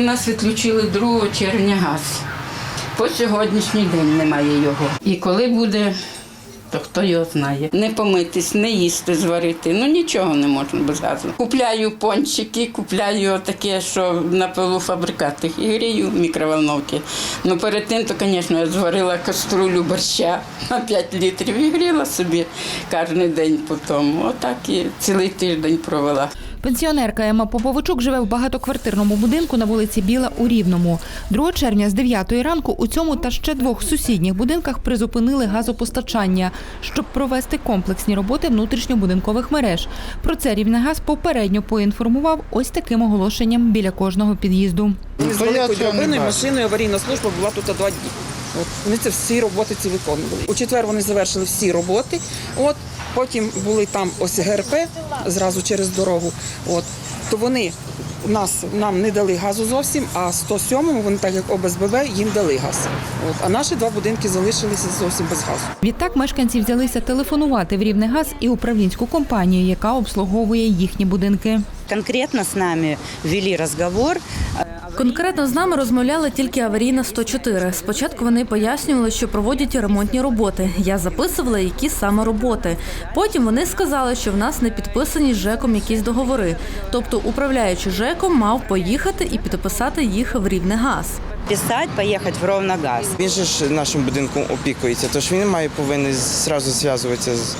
У нас відключили 2 червня газ. По сьогоднішній день немає його. І коли буде, то хто його знає. Не помитись, не їсти, зварити. Ну нічого не можна без газу. Купляю пончики, купляю таке, що на полуфабрикатах і грію мікроволновки. Ну перед тим, то, звісно, я зварила каструлю борща на 5 літрів і гріла собі кожен день по тому. Отак і цілий тиждень провела. Пенсіонерка Ема Поповичук живе в багатоквартирному будинку на вулиці Біла у Рівному. 2 червня з 9 ранку у цьому та ще двох сусідніх будинках призупинили газопостачання, щоб провести комплексні роботи внутрішньобудинкових мереж. Про це Рівнегаз попередньо поінформував ось таким оголошенням біля кожного під'їзду. Ми з то я цього не бачу. машиною аварійна служба була тут два дні. От вони це всі роботи ці виконували. У четвер вони завершили всі роботи. От потім були там ось ГРП зразу через дорогу. От то вони нас нам не дали газу зовсім. А 107-му вони, так як ОБСББ, їм дали газ. От а наші два будинки залишилися зовсім без газу. Відтак мешканці взялися телефонувати в Рівнегаз і управлінську компанію, яка обслуговує їхні будинки. конкретно с нами вели разговор. Конкретно з нами розмовляла тільки аварійна 104. Спочатку вони пояснювали, що проводять ремонтні роботи. Я записувала, які саме роботи. Потім вони сказали, що в нас не підписані з ЖЕКом якісь договори. Тобто, управляючи ЖЕКом, мав поїхати і підписати їх в Рівнегаз. Писать, поехать в Ровногаз. Він же ж нашим будинком опікується, тож він має повинен зразу зв'язуватися з,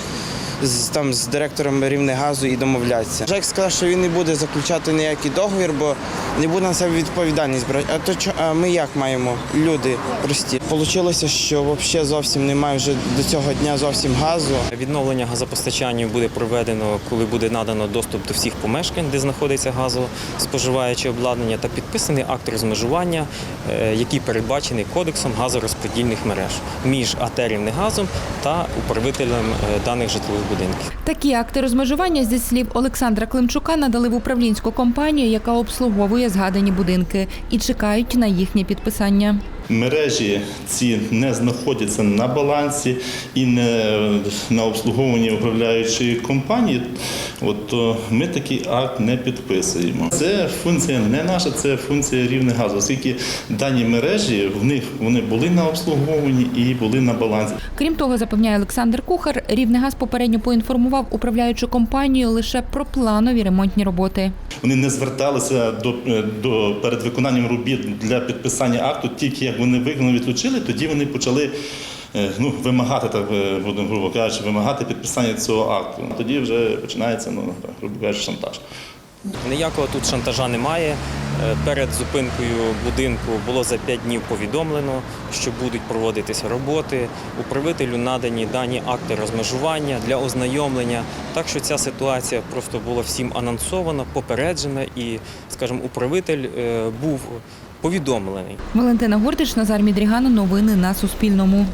з, там, з директором Рівнегазу і домовлятися. Жек сказав, що він не буде заключати ніякий договір, бо не буде на себе відповідальність брати. А то а ми як маємо? Люди прості. Получилося, що взагалі зовсім немає вже до цього дня зовсім газу. Відновлення газопостачання буде проведено, коли буде надано доступ до всіх помешкань, де знаходиться газоспоживаюче обладнання, та підписаний акт розмежування, е, який передбачений кодексом газорозподільних мереж між АТ «Рівнегазом» та управителем е, даних житлових будинків. Такі акти розмежування, зі слів Олександра Климчука, надали в управлінську компанію, яка обслуговує згадані будинки, і чекають на їхнє підписання. Мережі ці не знаходяться на балансі і не на обслуговуванні управляючої компанії. От то ми такий акт не підписуємо. Це функція не наша, це функція рівне газу, оскільки дані мережі в них вони були на обслуговуванні і були на балансі. Крім того, запевняє Олександр Кухар, Рівнегаз попередньо поінформував управляючу компанію лише про планові ремонтні роботи. Вони не зверталися до, до перед виконанням робіт для підписання акту, тільки як вони виконали, відключили, тоді вони почали. е, Ну, вимагати так е, будемо грубо кажучи, вимагати підписання цього акту. Тоді вже починається ну грубо кажучи, шантаж. Ніякого тут шантажа немає. Е, Перед зупинкою будинку було за 5 днів повідомлено, що будуть проводитися роботи. Управителю надані дані акти розмежування для ознайомлення. Так що ця ситуація просто була всім анонсована, попереджена, і, скажімо, управитель був повідомлений. Валентина Гордич, Назар Мідріган. Новини на Суспільному.